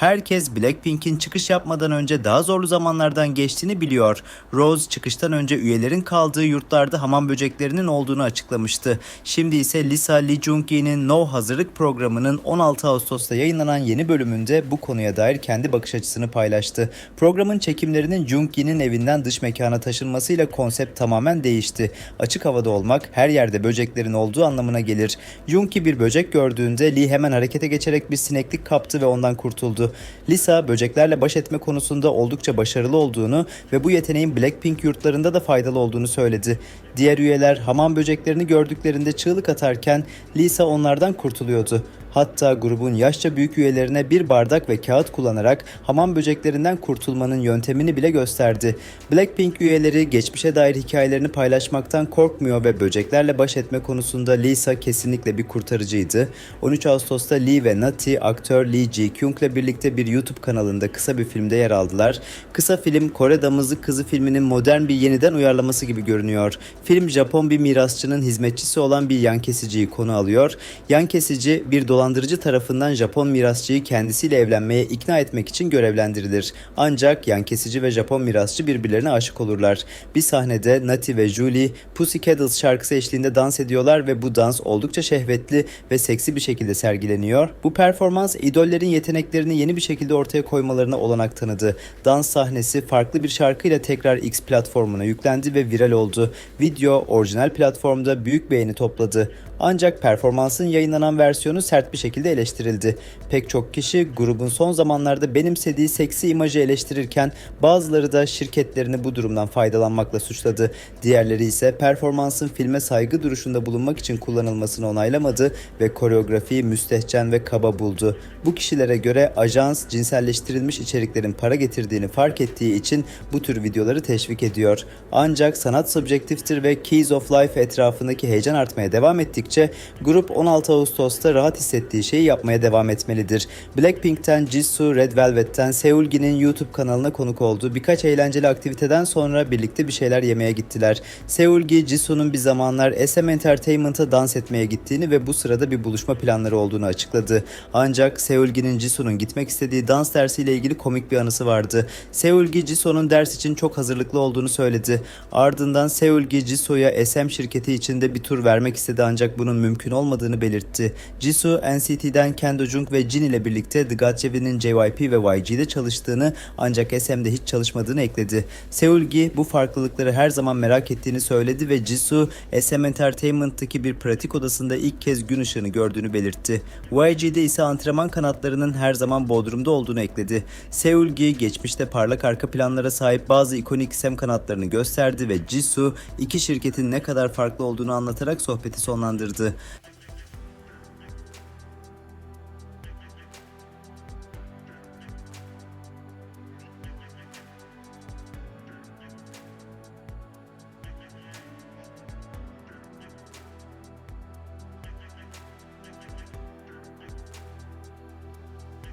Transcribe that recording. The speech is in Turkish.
Herkes Blackpink'in çıkış yapmadan önce daha zorlu zamanlardan geçtiğini biliyor. Rose çıkıştan önce üyelerin kaldığı yurtlarda hamam böceklerinin olduğunu açıklamıştı. Şimdi ise Lisa Lee Jung-gi'nin No hazırlık programının 16 Ağustos'ta yayınlanan yeni bölümünde bu konuya dair kendi bakış açısını paylaştı. Programın çekimlerinin Jung-gi'nin evinden dış mekana taşınmasıyla konsept tamamen değişti. Açık havada olmak her yerde böceklerin olduğu anlamına gelir. Jung-gi bir böcek gördüğünde Lee hemen harekete geçerek bir sineklik kaptı ve ondan kurtuldu. Lisa böceklerle baş etme konusunda oldukça başarılı olduğunu ve bu yeteneğin Blackpink yurtlarında da faydalı olduğunu söyledi. Diğer üyeler hamam böceklerini gördüklerinde çığlık atarken Lisa onlardan kurtuluyordu. Hatta grubun yaşça büyük üyelerine bir bardak ve kağıt kullanarak hamam böceklerinden kurtulmanın yöntemini bile gösterdi. Blackpink üyeleri geçmişe dair hikayelerini paylaşmaktan korkmuyor ve böceklerle baş etme konusunda Lisa kesinlikle bir kurtarıcıydı. 13 Ağustos'ta Lee ve Nati aktör Lee Ji-kyung ile birlikte bir YouTube kanalında kısa bir filmde yer aldılar. Kısa film Kore Damızlık Kızı filminin modern bir yeniden uyarlaması gibi görünüyor. Film Japon bir mirasçının hizmetçisi olan bir yan kesiciyi konu alıyor. Yan kesici bir dolandırıcı tarafından Japon mirasçıyı kendisiyle evlenmeye ikna etmek için görevlendirilir. Ancak yan kesici ve Japon mirasçı birbirlerine aşık olurlar. Bir sahnede Nati ve Julie Pussycat Dolls şarkısı eşliğinde dans ediyorlar ve bu dans oldukça şehvetli ve seksi bir şekilde sergileniyor. Bu performans idollerin yeteneklerini yeni bir şekilde ortaya koymalarına olanak tanıdı. Dans sahnesi farklı bir şarkıyla tekrar X platformuna yüklendi ve viral oldu. Video orijinal platformda büyük beğeni topladı. Ancak performansın yayınlanan versiyonu sert bir şekilde eleştirildi. Pek çok kişi grubun son zamanlarda benimsediği seksi imajı eleştirirken bazıları da şirketlerini bu durumdan faydalanmakla suçladı. Diğerleri ise performansın filme saygı duruşunda bulunmak için kullanılmasını onaylamadı ve koreografiyi müstehcen ve kaba buldu. Bu kişilere göre ajans cinselleştirilmiş içeriklerin para getirdiğini fark ettiği için bu tür videoları teşvik ediyor. Ancak sanat subjektiftir ve Keys of Life etrafındaki heyecan artmaya devam ettikçe grup 16 Ağustos'ta rahat hissettiği şeyi yapmaya devam etmelidir. Blackpink'ten Jisoo, Red Velvet'ten Seulgi'nin YouTube kanalına konuk oldu. Birkaç eğlenceli aktiviteden sonra birlikte bir şeyler yemeye gittiler. Seulgi, Jisoo'nun bir zamanlar SM Entertainment'a dans etmeye gittiğini ve bu sırada bir buluşma planları olduğunu açıkladı. Ancak Seulgi'nin Jisoo'nun gitmek istediği dans dersiyle ilgili komik bir anısı vardı. Seulgi, Jisoo'nun ders için çok hazırlıklı olduğunu söyledi. Ardından Seulgi, Jisoo'ya SM şirketi içinde bir tur vermek istedi ancak bunun mümkün olmadığını belirtti. Jisoo, NCT'den Kendo Jung ve Jin ile birlikte The Godseven'in JYP ve YG'de çalıştığını ancak SM'de hiç çalışmadığını ekledi. Seulgi bu farklılıkları her zaman merak ettiğini söyledi ve Jisoo, SM Entertainment'taki bir pratik odasında ilk kez gün ışığını gördüğünü belirtti. YG'de ise antrenman kanatlarının her zaman Bodrum'da olduğunu ekledi. Seulgi geçmişte parlak arka planlara sahip bazı ikonik SM kanatlarını gösterdi ve Jisoo iki şirketin ne kadar farklı olduğunu anlatarak sohbeti sonlandırdı.